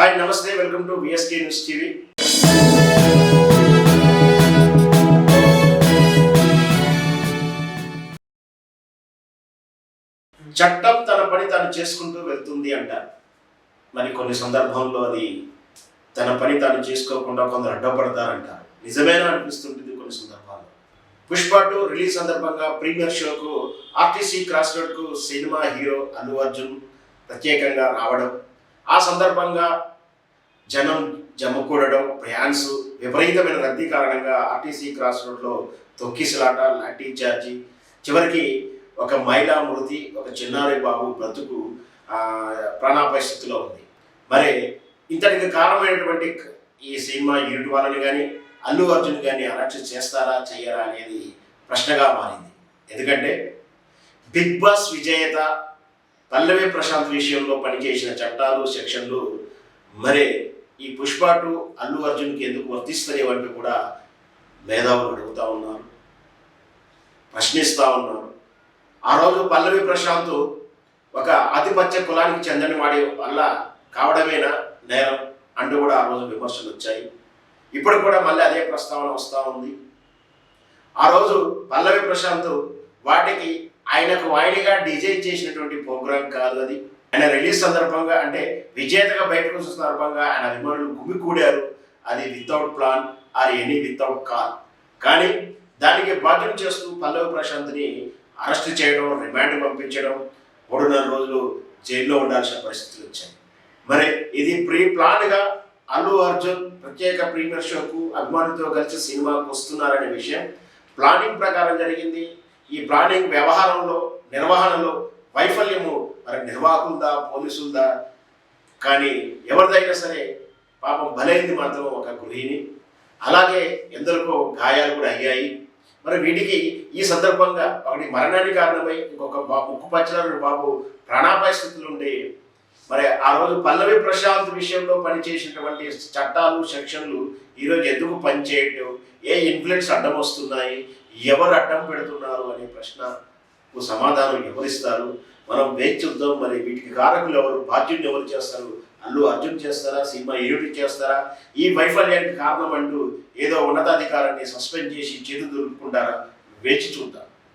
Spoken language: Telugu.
హాయ్ నమస్తే welcome to VSK news TV చట్టం తన పని తాను చేసుకుంటూ వెళ్తుంది అంటారు. మరి కొన్ని సందర్భంలో అది తన పని తాను చేసుకోకుండా కొందరు అడ్డపడతారంటారు. నిజమేనా అనిపిస్తుంటుంది కొన్ని సందర్భాల్లో? పుష్ప టూ రిలీజ్ సందర్భంగా ప్రీమియర్ షోకు ఆర్టీసీ క్రాస్ రోడ్కు సినిమా హీరో అల్లు అర్జున్ ప్రత్యేకంగా రావడం ఆ సందర్భంగా జనం జమకూడడం ఫ్యాన్స్ విపరీతమైన రద్దీ కారణంగా ఆర్టీసీ క్రాస్ రోడ్లో తొక్కిసలాట లాఠీ చార్జీ. చివరికి ఒక మహిళా మృతి ఒక చిన్నారి బాబు బ్రతుకు ప్రాణాపాయ స్థితిలో ఉంది. మరి ఇంతటికి కారణమైనటువంటి ఈ సినిమా యూనిట్ వాళ్ళని కానీ అల్లు అర్జున్ కానీ అరెస్ట్ చేస్తారా చేయరా అనేది ప్రశ్నగా మారింది. ఎందుకంటే బిగ్ బాస్ విజేత పల్లవి ప్రశాంత్ విషయంలో పనిచేసిన చట్టాలు సెక్షన్లు మరి ఈ పుష్ప టూ అల్లు అర్జున్కి ఎందుకు వర్తిస్తలేవంటూ కూడా మేధావులు అడుగుతూ ఉన్నారు ప్రశ్నిస్తూ ఉన్నారు. ఆ రోజు పల్లవి ప్రశాంత్ ఒక ఆధిపత్య కులానికి చెందని వాడి వల్ల కావడమేనా నేరం అంటూ కూడా ఆ రోజు విమర్శలు వచ్చాయి. ఇప్పుడు కూడా మళ్ళీ అదే ప్రస్తావన వస్తూ ఉంది. ఆ రోజు పల్లవి ప్రశాంత్ వాటికి ఆయనకు వాయిడిగా డిజైన్ చేసినటువంటి ప్రోగ్రాం కాదు అది. ఆయన రిలీజ్ సందర్భంగా అంటే విజేతగా బయటకు వచ్చిన సందర్భంగా ఆయన అభిమానులు గుమికూడారు. అది without plan or any without call కానీ దానికి బాధ్యం చేస్తూ పల్లవి ప్రశాంత్ని అరెస్ట్ చేయడం రిమాండ్ పంపించడం మూడున్నర రోజులు జైల్లో ఉండాల్సిన పరిస్థితులు వచ్చాయి. మరి ఇది ప్రీ ప్లాన్గా అల్లు అర్జున్ ప్రత్యేక ప్రీమియర్ షోకు అభిమానులతో కలిసి సినిమాకు వస్తున్నారనే విషయం ప్లానింగ్ ప్రకారం జరిగింది. ఈ ప్లానింగ్ వ్యవహారంలో నిర్వహణలో వైఫల్యము మరి నిర్వాహకులదా పోలీసులదా? కానీ ఎవరిదైనా సరే పాపం బలైంది మాత్రం ఒక గృహిణి. అలాగే ఎందరికో గాయాలు కూడా అయ్యాయి. మరి వీటికి ఈ సందర్భంగా ఒకటి మరణానికి కారణమై ఇంకొక బాబు ఉక్కు పచ్చల బాబు ప్రాణాపాయ స్థితిలో మరి ఆ రోజు పల్లవి ప్రశాంత్ విషయంలో పనిచేసినటువంటి చట్టాలు సెక్షన్లు ఈరోజు ఎందుకు పనిచేయటం ఏ ఇన్ఫ్లుయెన్స్ అడ్డం వస్తున్నాయి? ఎవరు అడ్డం పెడుతున్నారు అనే ప్రశ్నకు సమాధానం ఎవరిస్తారు? మనం వేచి చూద్దాం మరి. వీటికి కారకులు ఎవరు? బాధ్యులు ఎవరు చేస్తారు? అల్లు అర్జున్ చేస్తారా? సినిమా ఏడు చేస్తారా? ఈ వైఫల్యానికి కారణం అంటూ ఏదో ఉన్నతాధికారాన్ని సస్పెండ్ చేసి చేతులు దొరుకుంటారా వేచి చూద్దాం.